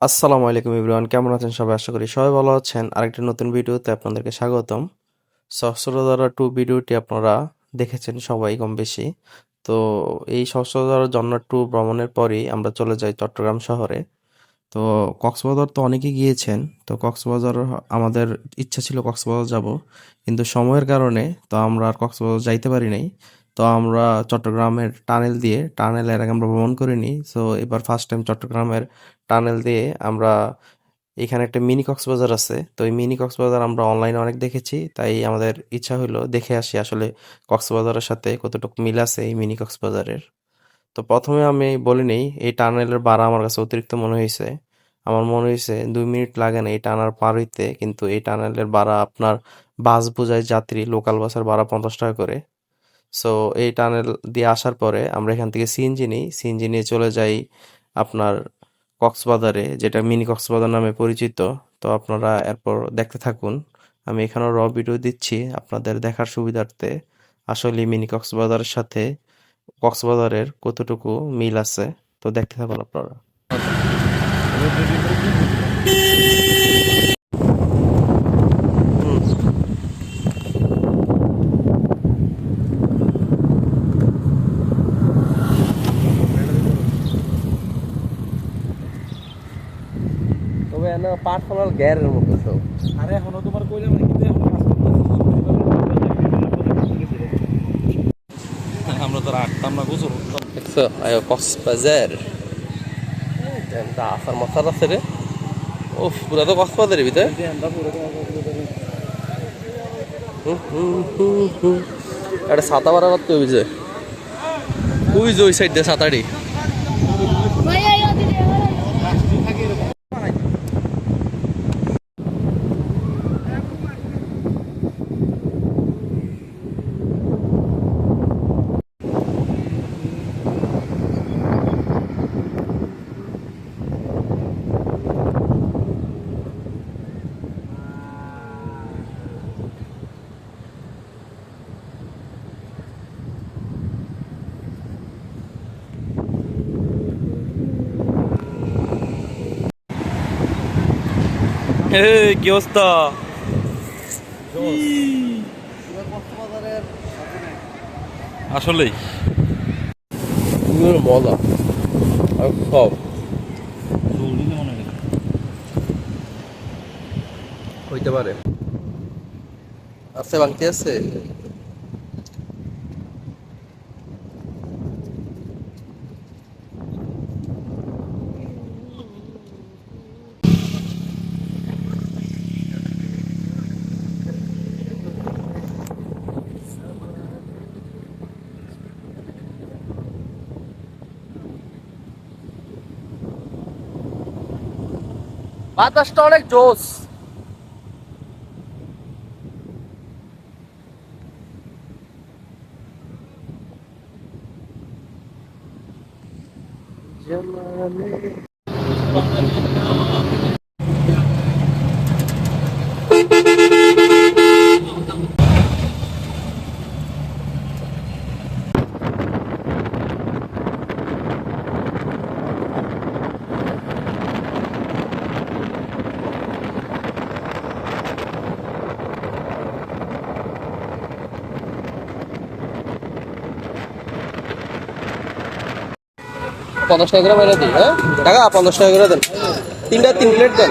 আসসালামু আলাইকুম এভরিওয়ান, কেমন আছেন সবাই? আশা করি সবাই ভালো আছেন। আরেকটি নতুন ভিডিওতে আপনাদেরকে স্বাগতম। সহস্রধারা টু ভিডিওটি আপনারা দেখেছেন সবাই কম বেশি। তো এই সহস্রধারা জন্নার টু ভ্রমণের পরই আমরা চলে যাই চট্টগ্রাম শহরে। তো কক্সবাজার তো অনেকে গিয়েছেন, তো কক্সবাজার আমাদের ইচ্ছা ছিল কক্সবাজার যাব, কিন্তু সময়ের কারণে তো আমরা আর কক্সবাজার যাইতে পারি নাই। তো আমরা চট্টগ্রামের টানেল দিয়ে টানেল এর আগে আমরা ভ্রমণ করিনি সো এবার ফার্স্ট টাইম চট্টগ্রামের টানেল দিয়ে আমরা এখানে একটা মিনি কক্সবাজার আছে। তো এই মিনি কক্সবাজার আমরা অনলাইনে অনেক দেখেছি, তাই আমাদের ইচ্ছা হলো দেখে আসি আসলে কক্সবাজারের সাথে কতটুকু মিল আছে এই মিনি কক্সবাজারের। তো প্রথমে আমি বলি নেই, এই টানেলের ভাড়া আমার কাছে অতিরিক্ত মনে হয়েছে আমার মনে হয়েছে দুই মিনিট লাগে না এই টানার পার হইতে, কিন্তু এই টানেলের ভাড়া আপনার বাস বোঝায় যাত্রী লোকাল বাসের ভাড়া পঞ্চাশ টাকা করে। সো এই টানেল দিয়ে আসার পরে আমরা এখান থেকে সিএনজি নিই। সিএনজি নিয়ে চলে যাই আপনার কক্সবাজারে, যেটা মিনি কক্সবাজার নামে পরিচিত। তো আপনারা এরপর দেখতে থাকুন। আমি এখানেও র ভিডিও দিচ্ছি আপনাদের দেখার সুবিধার্থে। আসলে মিনি কক্সবাজারের সাথে কক্সবাজারের কতটুকু মিল আছে? তো দেখতে থাকুন আপনারা। তবে না পার্সোনাল গ্যারের মতো সব আরে এখনও তোমার কইলাম না কিন্তু এখনও কাজ করতেছি আমরা তো রাখতাম না গোসল করতাম দেখছ আয়ো কক্সবাজার। তা আসার মশার আছে রে। উফ পুরা তো কক্সবাজারের ভিতরে। আমরা পুরো তোমার একটা ছাতা মারা করতে হবে ওই যে ওই সাইড দিয়ে ছাতাটি। এই কি অবস্থা? আসলেই। মজা। সব। হইতে পারে। আছে বাংতি আছে? বাতাসটা অনেক জোস পঞ্চাশ টাকা করে মেরে দিই হ্যাঁ? টাকা পঞ্চাশ টাকা করে দেন। তিনটা তিন প্লেট দেন।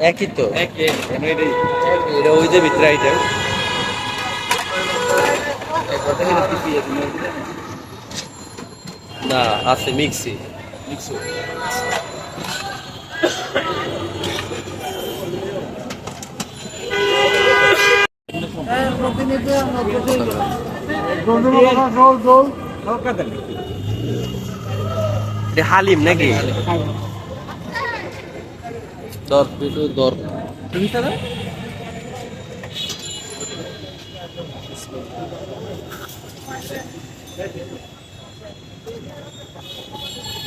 একই তো। এটা ওই যে ভিতরে আইটেম না আছে মিক্সি। এটা হালিম নাকি? দর একটু দর।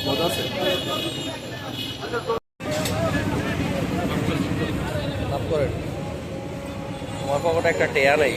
মাফ করেন তোমার একটা টেয়া নেই